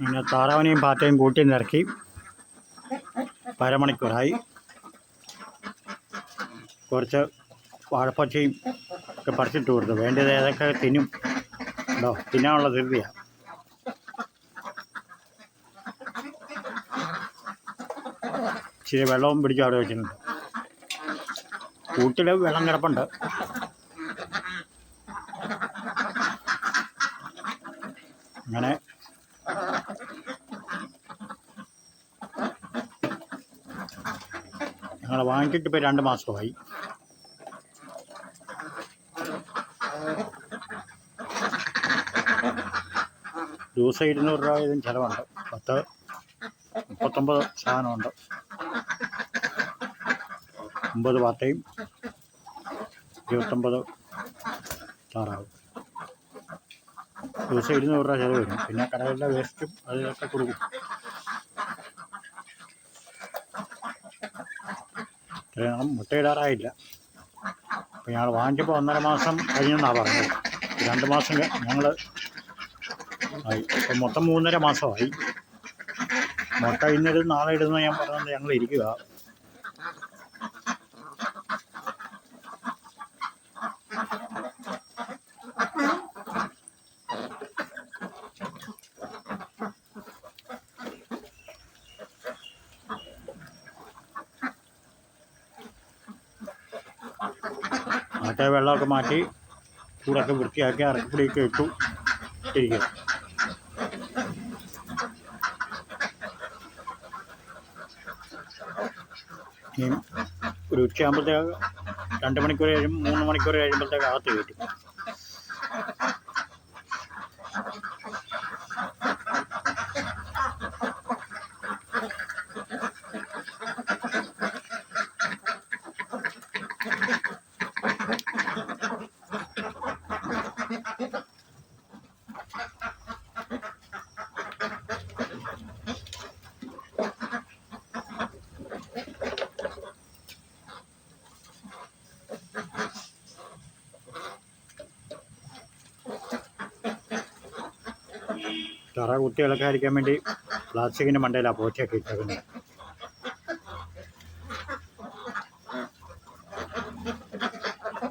അങ്ങനെ താറാവിനെയും പാറ്റയും കൂട്ടി നിറക്കി അരമണിക്കൂറായി. കുറച്ച് വാഴപ്പച്ചയും ഒക്കെ പറിച്ചിട്ട് കൊടുത്തു. വേണ്ടത് ഏതൊക്കെ തിന്നും. ഉണ്ടോ തിന്നാനുള്ള ധൃതിയാണ് ഇച്ചിരി വെള്ളവും പിടിച്ച് അവിടെ വെച്ചിട്ടുണ്ട്. കൂട്ടിൽ വെള്ളം കിടപ്പുണ്ട് അങ്ങനെ ഞങ്ങൾ വാങ്ങിച്ചിട്ട് ഇപ്പോൾ രണ്ട് മാസമായി. ദിവസം ഇരുന്നൂറ് രൂപ വീതം ചിലവുണ്ട്. പത്ത് മുപ്പത്തൊമ്പത് സാധനമുണ്ട്. ഒമ്പത് പാത്തയും ഇരുപത്തൊമ്പത് താറാവും. ദിവസം ഇരുന്നൂറ് രൂപ ചിലവ് വരും. പിന്നെ കടകളിലെ വേസ്റ്റും അതിലൊക്കെ കൊടുക്കും. ഇത്രയും മുട്ടയിടാറായില്ല. അപ്പോൾ ഞങ്ങൾ വാങ്ങിച്ചപ്പോൾ ഒന്നര മാസം കഴിഞ്ഞെന്നാണ് പറഞ്ഞത്. രണ്ട് മാസം ഞങ്ങൾ ആയി. ഇപ്പം മൊത്തം മൂന്നര മാസമായി. മുട്ട ഇന്നിടും നാളെ ഇടുന്ന ഞാൻ പറഞ്ഞത് ഞങ്ങൾ ഇരിക്കുക മറ്റേ വെള്ളമൊക്കെ മാറ്റി കൂടൊക്കെ വൃത്തിയാക്കി അറക്കപ്പൊടിയൊക്കെ ഇട്ടു ഇരിക്കും ഒരു ഉച്ചയാകുമ്പോഴത്തേക്ക് രണ്ട് മണിക്കൂർ കഴിയും മൂന്ന് മണിക്കൂർ കഴിയുമ്പോഴത്തേക്ക് അകത്ത് കയറ്റും. തറ കുട്ടികളൊക്കെ അടിക്കാൻ വേണ്ടി പ്ലാസ്റ്റിക്കിന്റെ മണ്ടയിലാണ് പോറ്റിയൊക്കെ ഇട്ടേക്കുന്നത്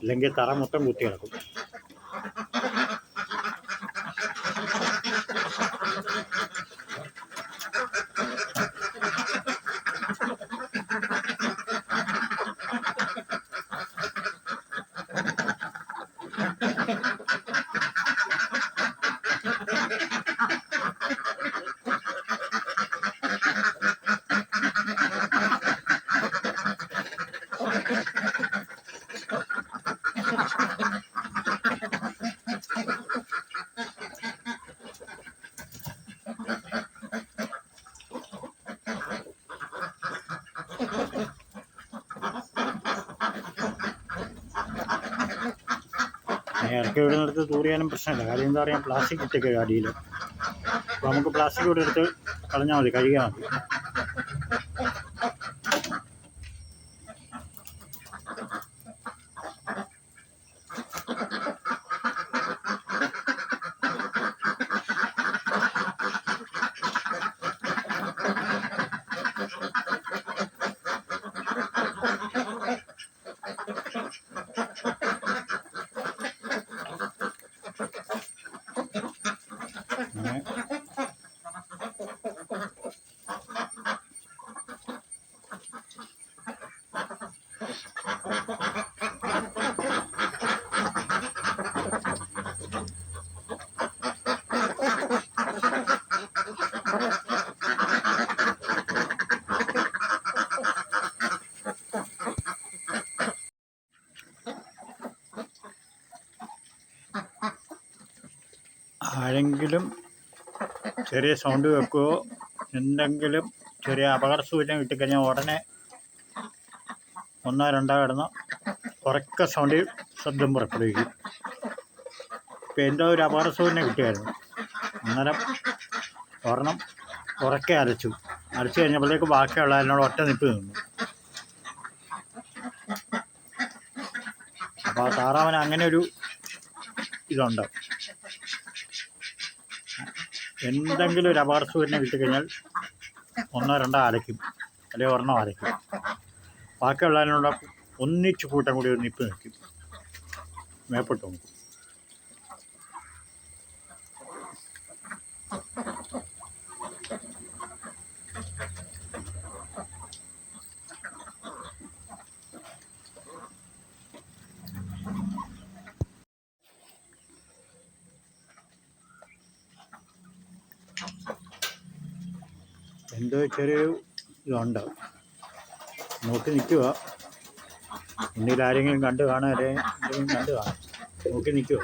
ഇല്ലെങ്കിൽ തറ മൊത്തം കുത്തി കിടക്കും. ഇറക്കി വിടുന്നിടത്ത് തൂറിയാലും പ്രശ്നമില്ല. കാര്യം എന്താ പറയുക പ്ലാസ്റ്റിക് ഇട്ടൊക്കെ അടിയിൽ അപ്പോൾ നമുക്ക് പ്ലാസ്റ്റിക് ഇവിടെ എടുത്ത് കളഞ്ഞാൽ മതി കഴുകിയാൽ മതി. ആരെങ്കിലും ചെറിയ സൗണ്ട് വെക്കുകയോ എന്തെങ്കിലും ചെറിയ അപകട സൂചന കിട്ടിക്കഴിഞ്ഞാൽ ഉടനെ ഒന്നോ രണ്ടോ കിടന്ന് ഉറക്ക സൗണ്ടിൽ ശബ്ദം പുറപ്പെടുവിക്കും. ഇപ്പം എന്തോ ഒരു അപകട സൂചന കിട്ടിയായിരുന്നു. അന്നേരം ഒരെണ്ണം ഉറക്കെ അരച്ചു. അരച്ചു കഴിഞ്ഞപ്പോഴത്തേക്ക് ബാക്കിയുള്ള അതിനോട് ഒറ്റ നിപ്പ് നിന്നു. അപ്പോൾ താറാവിന് അങ്ങനെ ഒരു ഇതുണ്ട്. എന്തെങ്കിലും ഒരു അപകട സൂചന വിട്ട് കഴിഞ്ഞാൽ ഒന്നോ രണ്ടോ അരയ്ക്കും അല്ലെങ്കിൽ ഒരെണ്ണം അരയ്ക്കും ബാക്കിയുള്ളതിനോട് ഒന്നിച്ച് കൂട്ടം കൂടി ഒരു നിപ്പ് നിൽക്കും. മേപ്പോട്ട് നോക്കും. എന്തോ ചെറിയ ഇതുണ്ട്. നോക്കി നിൽക്കുക. മുന്നിൽ ആരെങ്കിലും കണ്ടു കാണാൻ കണ്ടു കാണാം. നോക്കി നിൽക്കുക.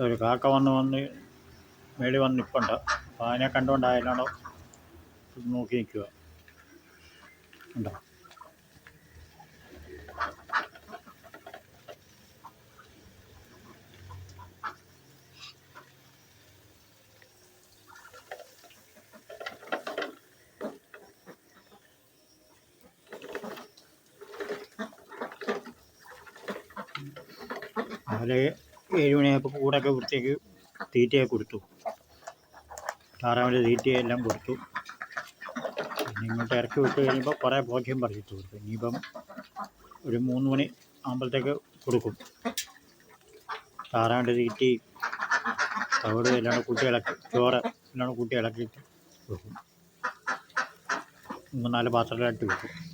ഒരു കാക്ക വന്ന് വന്ന് മേളി വന്ന് നിൽപ്പുണ്ട് അപ്പോൾ അതിനെ കണ്ടുകൊണ്ടായാലാണോ നോക്കി നിൽക്കുക ഉണ്ടോ രാവിലെ ഏഴ് മണിയായപ്പോൾ കൂടൊക്കെ വൃത്തിയാക്കി തീറ്റയൊക്കെ കൊടുത്തു. താറാവിന്റെ തീറ്റയെല്ലാം കൊടുത്തു. ഇങ്ങോട്ട് ഇറക്കി വിട്ട് കഴിയുമ്പോൾ കുറേ ബോധ്യം പറിച്ചിട്ട് കൊടുത്തു. ഇനിയിപ്പം ഒരു മൂന്ന് മണി ആകുമ്പോഴത്തേക്ക് കൊടുക്കും. താറാവിന്റെ തീറ്റി തവിട് എല്ലാം കൂടെ കൂട്ടി ഇളക്കി ചോറ് എല്ലാം കൂടെ കൂട്ടി ഇളക്കിയിട്ട് കൊടുക്കും. മൂന്നാൽ പാത്രത്തിലായിട്ട് വെക്കും.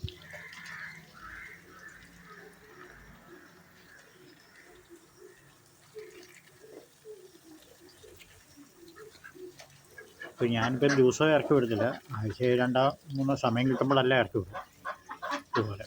ഇപ്പം ഞാനിപ്പം ദിവസവും ഇറക്കി വിടത്തില്ല ആഴ്ചയിൽ രണ്ടോ മൂന്നോ സമയം കിട്ടുമ്പോഴല്ലേ ഇറക്കി വിടും ഇതുപോലെ.